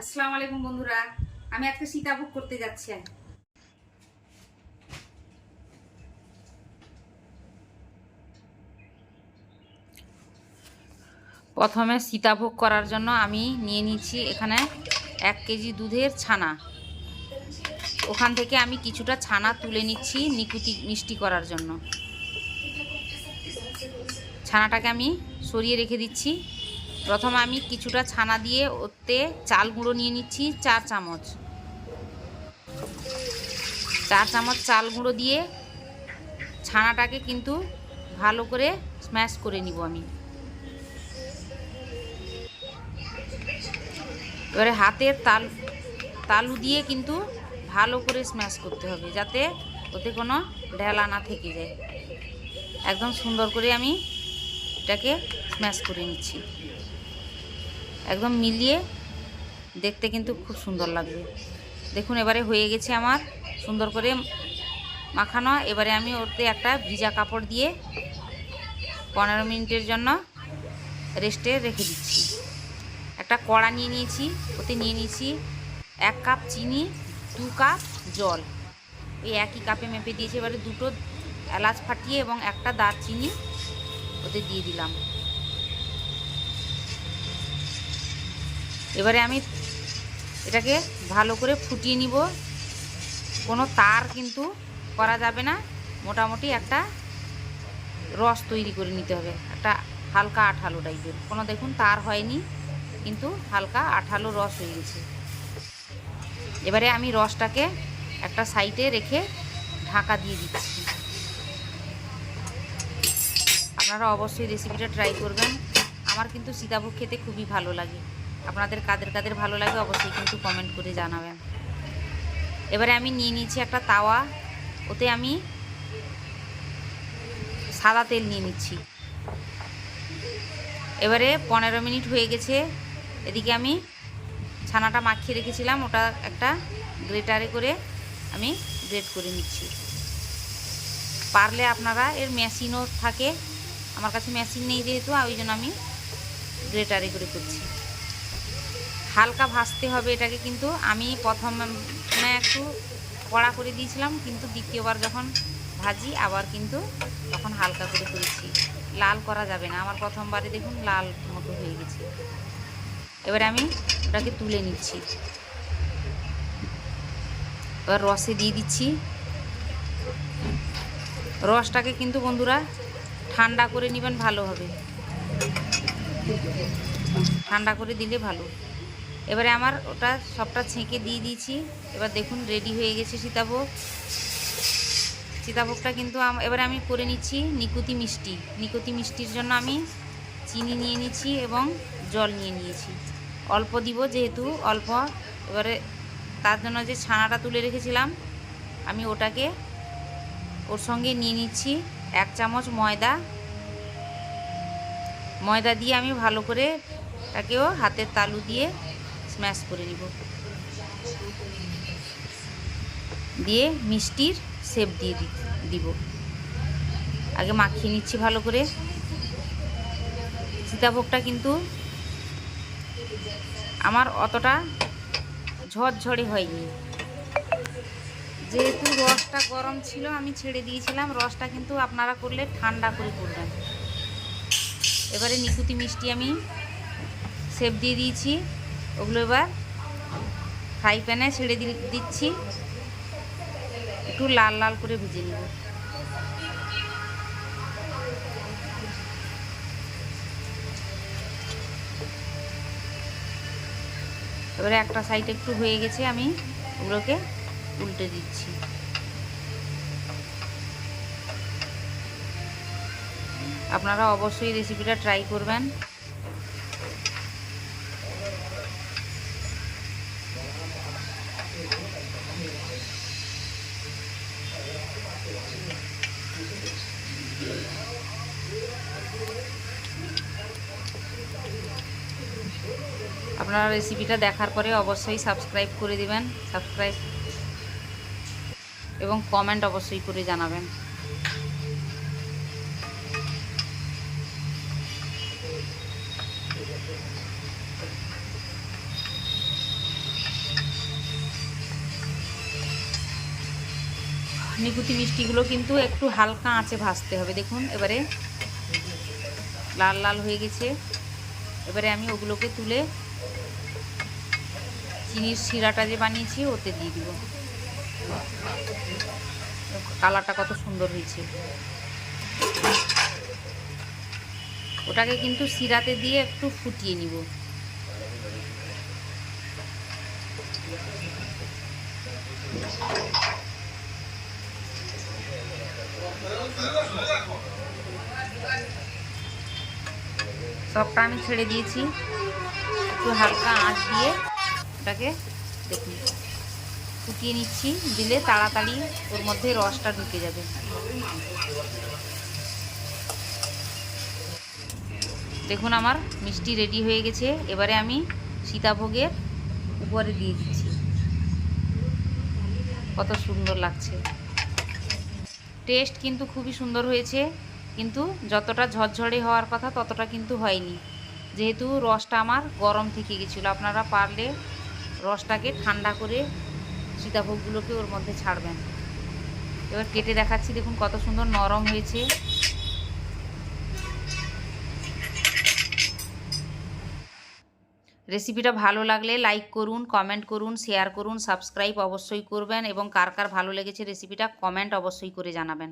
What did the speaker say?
আসসালামু আলাইকুম বন্ধুরা। আমি আজকে সীতাভোগ করতে যাচ্ছি। প্রথমে সীতাভোগ করার জন্য আমি নিয়ে নিচ্ছি এখানে এক কেজি দুধের ছানা। ওখান থেকে আমি কিছুটা ছানা তুলে নিচ্ছি নিকুতি মিষ্টি করার জন্য। ছানাটাকে আমি সরিয়ে রেখে দিচ্ছি। প্রথমে আমি কিছুটা ছানা দিয়ে ওতে চাল গুঁড়ো নিয়ে নিচ্ছি, চার চামচ। চার চামচ চাল গুঁড়ো দিয়ে ছানাটাকে কিন্তু ভালো করে স্ম্যাশ করে নিব আমি। এবারে হাতের তাল, তালু দিয়ে কিন্তু ভালো করে স্ম্যাশ করতে হবে, যাতে ওতে কোনো ঢেলা না থেকে যায়। একদম সুন্দর করে আমি এটাকে স্ম্যাশ করে নিচ্ছি। একদম মিলিয়ে দেখতে কিন্তু খুব সুন্দর লাগবে। দেখুন, এবারে হয়ে গেছে আমার সুন্দর করে মাখানো। এবারে আমি ওতে একটা ভিজা কাপড় দিয়ে পনেরো মিনিটের জন্য রেস্টে রেখে দিচ্ছি। একটা কড়া নিয়ে নিয়েছি, ওতে নিয়ে নিয়েছি এক কাপ চিনি, দু কাপ জল। ওই একই কাপে মেপে দিয়েছি। এবারে দুটো এলাচ ফাটিয়ে এবং একটা দারচিনি ওতে দিয়ে দিলাম। এবারে আমি এটাকে ভালো করে ফুটিয়ে নিব। কোনো তার কিন্তু করা যাবে না। মোটামুটি একটা রস তৈরি করে নিতে হবে। একটা হালকা আঠালো টাইপের। কোনো দেখুন তার হয়নি, কিন্তু হালকা আঠালো রস হয়ে গেছে। এবারে আমি রসটাকে একটা সাইডে রেখে ঢাকা দিয়ে দিচ্ছি। আপনারা অবশ্যই রেসিপিটা ট্রাই করবেন। আমার কিন্তু সীতাভোগ খেতে খুবই ভালো লাগে। আপনাদের কাদের কাদের ভালো লাগে অবশ্যই কিন্তু কমেন্ট করে জানাবেন। এবারে আমি নিয়ে নিচ্ছি একটা তাওয়া, ওতে আমি সাদা তেল নিয়ে নিচ্ছি। এবারে পনেরো মিনিট হয়ে গেছে, এদিকে আমি ছানাটা মাখিয়ে রেখেছিলাম, ওটা একটা গ্রেটারে করে আমি গ্রেট করে নিচ্ছি। পারলে আপনারা, এর মেশিনও থাকে, আমার কাছে মেশিন নেই যেহেতু, ওই জন্য আমি গ্রেটারে করে করছি। হালকা ভাজতে হবে এটাকে কিন্তু। আমি প্রথমে একটু কড়া করে দিয়েছিলাম, কিন্তু দ্বিতীয়বার যখন ভাজি, আবার কিন্তু তখন হালকা করে করেছি। লাল করা যাবে না। আমার প্রথমবারে দেখুন লাল মতো হয়ে গেছে। এবারে আমি ওটাকে তুলে নিচ্ছি। এবার রসে দিয়ে দিচ্ছি। রসটাকে কিন্তু বন্ধুরা ঠান্ডা করে নেবেন, ভালো হবে। ঠান্ডা করে দিলে ভালো। এবারে আমার ওটা সবটা ছেঁকে দিয়ে দিয়েছি। এবার দেখুন রেডি হয়ে গেছে সীতাভোগ। সীতাভোগটা কিন্তু এবারে আমি করে নিচ্ছি নিকুতি মিষ্টি। নিকুতি মিষ্টির জন্য আমি চিনি নিয়ে নিচ্ছি এবং জল নিয়ে নিয়েছি। অল্প দিব যেহেতু, অল্প। এবারে তার জন্য যে ছানাটা তুলে রেখেছিলাম, আমি ওটাকে ওর সঙ্গে নিয়ে নিচ্ছি এক চামচ ময়দা। ময়দা দিয়ে আমি ভালো করে তাকেও হাতের তালু দিয়ে স্ম্যাশ করে নিব। দিয়ে মিষ্টির সেপ দিয়ে দিব। আগে মাখিয়ে নিচ্ছি ভালো করে। সীতাভোগটা কিন্তু আমার অতটা ঝরঝরে হয়নি। যেহেতু রসটা গরম ছিল, আমি ছেড়ে দিয়েছিলাম। রসটা কিন্তু আপনারা করলে ঠান্ডা করে করবেন। এবারে নিকুতি মিষ্টি আমি সেপ দিয়ে দিয়েছি। ওগুলো এবার ফ্রাই প্যানে ছেড়ে দিচ্ছি। একটু লাল লাল করে ভেজে নেব। এবারে একটা সাইড একটু হয়ে গেছে, আমি ওগুলোকে উল্টে দিচ্ছি। আপনারা অবশ্যই রেসিপিটা ট্রাই করবেন। আপনারা রেসিপিটা দেখার পরে অবশ্যই সাবস্ক্রাইব করে দিবেন সাবস্ক্রাইব এবং কমেন্ট অবশ্যই করে জানাবেন। নিকুতি মিষ্টিগুলো কিন্তু একটু হালকা আঁচে ভাজতে হবে, দেখুন, এবারে লাল লাল হয়ে গেছে। এবারে আমি ওগুলোকে তুলে চিনির শিরাটা যে বানিয়েছি, ওতে দিয়ে দিব। কালারটা কত সুন্দর হয়েছে। ওটাকে কিন্তু শিরাতে দিয়ে একটু ফুটিয়ে নিব। সবটা আমি ছেড়ে দিয়েছি। একটু হালকা আঁচ দিয়ে ওটাকে দেখুন। ফুটিয়ে নিচ্ছি, দিলে তাড়াতাড়ি ওর মধ্যে রসটা ঢুকে যাবে। দেখুন আমার মিষ্টি রেডি হয়ে গেছে। এবারে আমি সীতাভোগের উপরে দিয়ে দিচ্ছি। কত সুন্দর লাগছে। টেস্ট কিন্তু খুবই সুন্দর হয়েছে। কিন্তু যতটা ঝরঝরে হওয়ার কথা ততটা কিন্তু হয়নি। যেহেতু রসটা আমার গরম থেকে গেছিল। আপনারা পারলে রসটাকে ঠান্ডা করে সীতাভোগগুলোকে ওর মধ্যে ছাড়বেন। এবার কেটে দেখাচ্ছি, দেখুন কত সুন্দর নরম হয়েছে। রেসিপিটা ভালো লাগলে লাইক করুন, কমেন্ট করুন, শেয়ার করুন, সাবস্ক্রাইব অবশ্যই করবেন এবং কার কার ভালো লেগেছে রেসিপিটা কমেন্ট অবশ্যই করে জানাবেন।